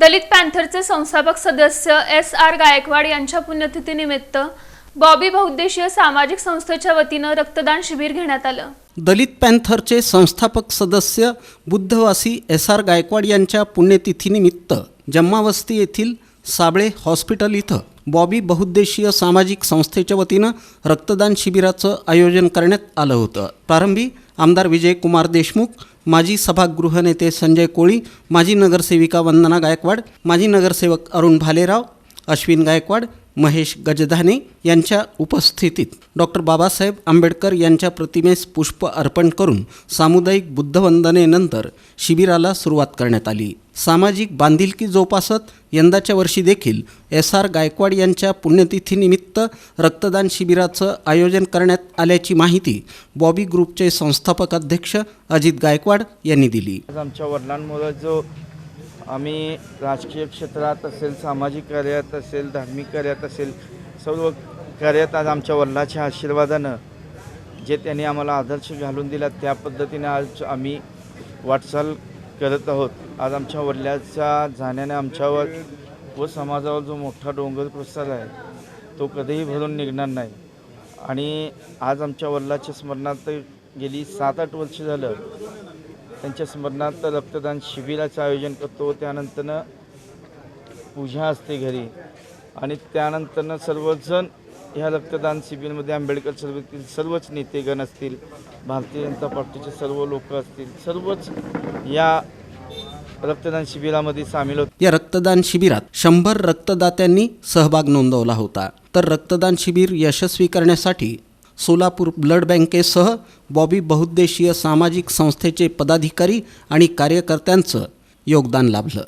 दलित पॅन्थरचे संस्थापक सदस्य S R Gaikwad यांच्या पुण्यतिथीनिमित्त बॉबी बहुद्देशीय सामाजिक संस्थेच्या वतीनं रक्तदान शिबिर घेण्यात आलं. दलित पॅन्थरचे संस्थापक सदस्य बुद्धवासी एस आर गायकवाड यांच्या पुण्यतिथीनिमित्त जम्मावस्ती येथील साबळे हॉस्पिटल इथं बॉबी बहुउद्देशीय सामाजिक संस्थेच्या वतीनं रक्तदान शिबिराचं आयोजन करण्यात आलं होतं. प्रारंभी आमदार विजयकुमार देशमुख माजी सभागृह नेते संजय कोळी माजी नगरसेविका वंदना गायकवाड माजी नगरसेवक अरुण भालेराव अश्विन गायकवाड महेश गजधाने यांच्या उपस्थितीत डॉक्टर बाबासाहेब आंबेडकर यांच्या प्रतिमेस पुष्प अर्पण करून सामुदायिक बुद्धवंदनेनंतर शिबिराला सुरुवात करण्यात आली. सामाजिक बांधिलकी जोपासत यंदाच्या वर्षी देखील एस आर गायकवाड यांच्या पुण्यतिथीनिमित्त रक्तदान शिबिराचं आयोजन करण्यात आल्याची माहिती बॉबी ग्रुपचे संस्थापक अध्यक्ष अजित गायकवाड यांनी दिली. आमच्या वडिलांमुळे जो आम्ही राजकीय क्षेत्रात असेल सामाजिक कार्यात असेल धार्मिक कार्यात असेल सर्व कार्यात आज आमच्या वल्लाच्या आशीर्वादानं जे त्यांनी आम्हाला आदर्श घालून दिला त्या पद्धतीने आज आम्ही वाटचाल करत आहोत. आज आमच्या वडिलाच्या जाण्याने आमच्यावर व समाजावर जो मोठा डोंगर प्रसार आहे तो कधीही भरून निघणार नाही. आणि आज आमच्या वल्लाच्या स्मरणात गेली सात आठ वर्ष झालं त्यांच्या स्मरणार्थ रक्तदान शिबिराचं आयोजन करतो. त्यानंतरनं पूजा असते घरी. आणि त्यानंतरनं सर्वजण ह्या रक्तदान शिबिरमध्ये आंबेडकर सर्वतील सर्वच नेतेगण असतील भारतीय जनता पार्टीचे सर्व लोक असतील सर्वच या रक्तदान शिबिरामध्ये सामील होते. या रक्तदान शिबिरात शंभर रक्तदात्यांनी सहभाग नोंदवला होता. तर रक्तदान शिबिर यशस्वी करण्यासाठी सोलापूर ब्लड बँकेसह बॉबी बहुउद्देशीय सामाजिक संस्थेचे पदाधिकारी आणि कार्यकर्त्यांचं योगदान लाभलं.